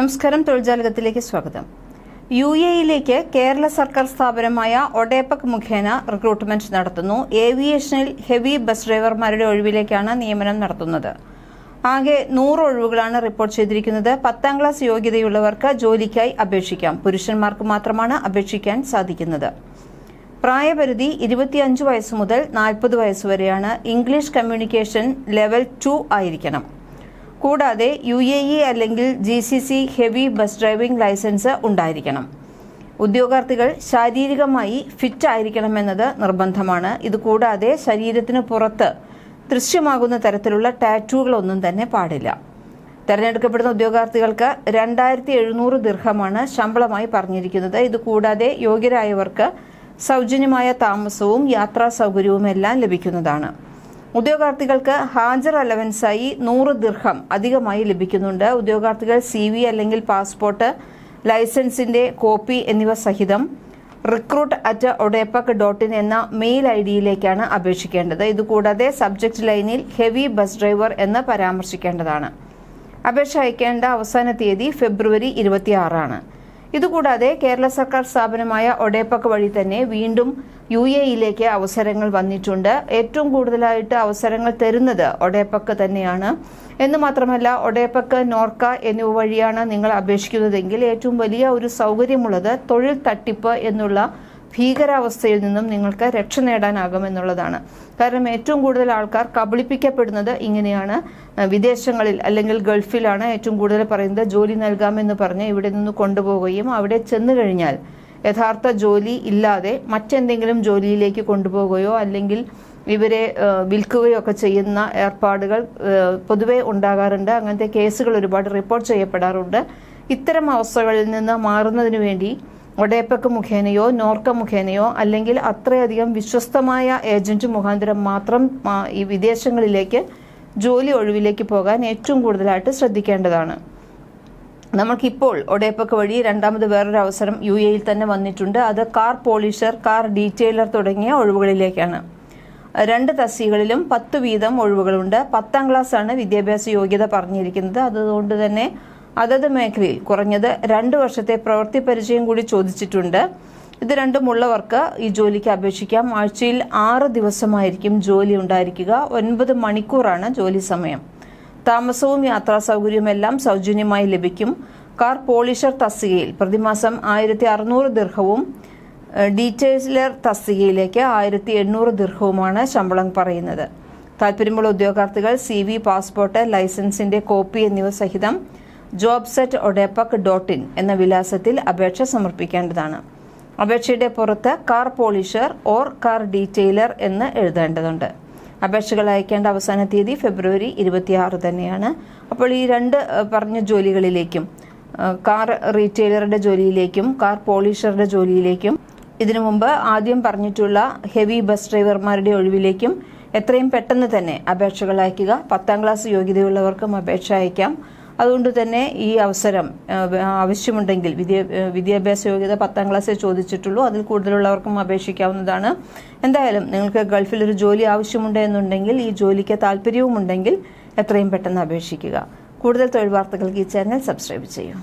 നമസ്കാരം തൊഴിൽജാലകത്തിലേക്ക് സ്വാഗതം. യു എയിലേക്ക് കേരള സർക്കാർ സ്ഥാപനമായ ഒഡേപക് മുഖേന റിക്രൂട്ട്മെന്റ് നടത്തുന്നു. ഏവിയേഷനിൽ ഹെവി ബസ് ഡ്രൈവർമാരുടെ ഒഴിവിലേക്കാണ് നിയമനം നടത്തുന്നത്. ആകെ നൂറ് ഒഴിവുകളാണ് റിപ്പോർട്ട് ചെയ്തിരിക്കുന്നത്. പത്താം ക്ലാസ് യോഗ്യതയുള്ളവർക്ക് ജോലിക്കായി അപേക്ഷിക്കാം. പുരുഷന്മാർക്ക് മാത്രമാണ് അപേക്ഷിക്കാൻ സാധിക്കുന്നത്. പ്രായപരിധി ഇരുപത്തിയഞ്ച് വയസ്സ് മുതൽ നാൽപ്പത് വയസ്സ് വരെയാണ്. ഇംഗ്ലീഷ് കമ്മ്യൂണിക്കേഷൻ ലെവൽ ടു ആയിരിക്കണം. കൂടാതെ യു എ ഇ അല്ലെങ്കിൽ G C C heavy bus driving licence ഉണ്ടായിരിക്കണം. ഉദ്യോഗാർത്ഥികൾ ശാരീരികമായി ഫിറ്റ് ആയിരിക്കണമെന്നത് നിർബന്ധമാണ്. ഇത് കൂടാതെ ശരീരത്തിന് പുറത്ത് ദൃശ്യമാകുന്ന തരത്തിലുള്ള ടാറ്റൂകളൊന്നും തന്നെ പാടില്ല. തെരഞ്ഞെടുക്കപ്പെടുന്ന ഉദ്യോഗാർത്ഥികൾക്ക് രണ്ടായിരത്തി എഴുന്നൂറ് ദീർഘമാണ് ശമ്പളമായി പറഞ്ഞിരിക്കുന്നത്. ഇത് കൂടാതെ യോഗ്യരായവർക്ക് സൗജന്യമായ താമസവും യാത്രാ സൗകര്യവും എല്ലാം ലഭിക്കുന്നതാണ്. ഉദ്യോഗാർത്ഥികൾക്ക് ഹാജർ അലവൻസായി നൂറ് ദീർഘം അധികമായി ലഭിക്കുന്നുണ്ട്. ഉദ്യോഗാർത്ഥികൾ സി വി അല്ലെങ്കിൽ പാസ്പോർട്ട് ലൈസൻസിന്റെ കോപ്പി എന്നിവ സഹിതം recruit at ODEPC dot in എന്ന മെയിൽ ഐ ഡിയിലേക്കാണ് അപേക്ഷിക്കേണ്ടത്. ഇതുകൂടാതെ സബ്ജക്ട് ലൈനിൽ ഹെവി ബസ് ഡ്രൈവർ എന്ന് പരാമർശിക്കേണ്ടതാണ്. അപേക്ഷ അയക്കേണ്ട അവസാന തീയതി ഫെബ്രുവരി ഇരുപത്തിയാറാണ്. ഇതുകൂടാതെ കേരള സർക്കാർ സ്ഥാപനമായ ഒഡേപ്പക്ക് വഴി തന്നെ വീണ്ടും യു എ ഇയിലേക്ക് അവസരങ്ങൾ വന്നിട്ടുണ്ട്. ഏറ്റവും കൂടുതലായിട്ട് അവസരങ്ങൾ തരുന്നത് ഒഡേപ്പക്ക് തന്നെയാണ്. എന്ന് മാത്രമല്ല ഒഡേപ്പക്ക് നോർക്ക എന്നിവ വഴിയാണ് നിങ്ങൾ അപേക്ഷിക്കുന്നതെങ്കിൽ ഏറ്റവും വലിയ ഒരു സൗകര്യമുള്ളത് തൊഴിൽ തട്ടിപ്പ് എന്നുള്ള ഭീകരാവസ്ഥയിൽ നിന്നും നിങ്ങൾക്ക് രക്ഷ നേടാനാകുമെന്നുള്ളതാണ് കാരണം ഏറ്റവും കൂടുതൽ ആൾക്കാർ കബളിപ്പിക്കപ്പെടുന്നത് ഇങ്ങനെയാണ്. വിദേശങ്ങളിൽ അല്ലെങ്കിൽ ഗൾഫിലാണ് ഏറ്റവും കൂടുതൽ പറയുന്നത് ജോലി നൽകാമെന്ന് പറഞ്ഞ് ഇവിടെ നിന്ന് കൊണ്ടുപോവുകയും അവിടെ ചെന്നു കഴിഞ്ഞാൽ യഥാർത്ഥ ജോലി ഇല്ലാതെ മറ്റെന്തെങ്കിലും ജോലിയിലേക്ക് കൊണ്ടുപോവുകയോ അല്ലെങ്കിൽ ഇവരെ വിൽക്കുകയോ ഒക്കെ ചെയ്യുന്ന ഏർപ്പാടുകൾ പൊതുവെ ഉണ്ടാകാറുണ്ട്. അങ്ങനത്തെ കേസുകൾ ഒരുപാട് റിപ്പോർട്ട് ചെയ്യപ്പെടാറുണ്ട്. ഇത്തരം അവസ്ഥകളിൽ നിന്ന് മാറുന്നതിന് വേണ്ടി ഒഡേപ്പക്ക് മുഖേനയോ നോർക്ക മുഖേനയോ അല്ലെങ്കിൽ അത്രയധികം വിശ്വസ്തമായ ഏജന്റ് മുഖാന്തരം മാത്രം ഈ വിദേശങ്ങളിലേക്ക് ജോലി ഒഴിവിലേക്ക് പോകാൻ ഏറ്റവും കൂടുതലായിട്ട് ശ്രദ്ധിക്കേണ്ടതാണ്. നമുക്കിപ്പോൾ ഒഡേപ്പക്ക് വഴി രണ്ടാമത് വേറൊരു അവസരം യു എയിൽ തന്നെ വന്നിട്ടുണ്ട്. അത് കാർ പോളിഷർ കാർ ഡീറ്റെയിലർ തുടങ്ങിയ ഒഴിവുകളിലേക്കാണ്. രണ്ട് തസ്തികളിലും പത്ത് വീതം ഒഴിവുകളുണ്ട്. പത്താം ക്ലാസ് ആണ് വിദ്യാഭ്യാസ യോഗ്യത പറഞ്ഞിരിക്കുന്നത്. അതുകൊണ്ട് തന്നെ അതത് മേഖലയിൽ കുറഞ്ഞത് രണ്ട് വർഷത്തെ പ്രവൃത്തി പരിചയം കൂടി ചോദിച്ചിട്ടുണ്ട്. ഇത് രണ്ടുമുള്ളവർക്ക് ഈ ജോലിക്ക് അപേക്ഷിക്കാം. ആഴ്ചയിൽ ആറ് ദിവസമായിരിക്കും ജോലി ഉണ്ടായിരിക്കുക. ഒൻപത് മണിക്കൂറാണ് ജോലി സമയം. താമസവും യാത്രാ എല്ലാം സൗജന്യമായി ലഭിക്കും. കാർ പോളിഷർ തസ്തികയിൽ പ്രതിമാസം ആയിരത്തി അറുന്നൂറ് ദീർഘവും ഡീറ്റെയിലർ തസ്തികയിലേക്ക് ആയിരത്തി എണ്ണൂറ് ദീർഘവുമാണ് ശമ്പളം പറയുന്നത്. താല്പര്യമുള്ള ഉദ്യോഗാർത്ഥികൾ സി വി പാസ്പോർട്ട് ലൈസൻസിന്റെ കോപ്പി എന്നിവ സഹിതം jobs at ODEPC dot in എന്ന വിലാസത്തിൽ അപേക്ഷ സമർപ്പിക്കേണ്ടതാണ്. അപേക്ഷയുടെ പുറത്ത് car polisher or car detailer എന്ന് എഴുതേണ്ടതുണ്ട്. അപേക്ഷകൾ അയക്കേണ്ട അവസാന തീയതി ഫെബ്രുവരി ഇരുപത്തിയാറ് തന്നെയാണ്. അപ്പോൾ ഈ രണ്ട് പറഞ്ഞ ജോലികളിലേക്കും കാർ റീറ്റെയിലറുടെ ജോലിയിലേക്കും കാർ പോളിഷറുടെ ജോലിയിലേക്കും ഇതിനു മുമ്പ് ആദ്യം പറഞ്ഞിട്ടുള്ള ഹെവി ബസ് ഡ്രൈവർമാരുടെ ഒഴിവിലേക്കും എത്രയും പെട്ടെന്ന് തന്നെ അപേക്ഷകൾ അയക്കുക. പത്താം ക്ലാസ് യോഗ്യതയുള്ളവർക്കും അപേക്ഷ അയക്കാം. അതുകൊണ്ട് തന്നെ ഈ അവസരം ആവശ്യമുണ്ടെങ്കിൽ വിദ്യാ വിദ്യാഭ്യാസ യോഗ്യത പത്താം ക്ലാസ്സേ ചോദിച്ചിട്ടുള്ളൂ. അതിൽ കൂടുതലുള്ളവർക്കും അപേക്ഷിക്കാവുന്നതാണ്. എന്തായാലും നിങ്ങൾക്ക് ഗൾഫിൽ ഒരു ജോലി ആവശ്യമുണ്ട് എന്നുണ്ടെങ്കിൽ ഈ ജോലിക്ക് താല്പര്യവും ഉണ്ടെങ്കിൽ എത്രയും പെട്ടെന്ന് അപേക്ഷിക്കുക. കൂടുതൽ തൊഴിൽ വാർത്തകൾക്ക് ഈ ചാനൽ സബ്സ്ക്രൈബ് ചെയ്യൂ.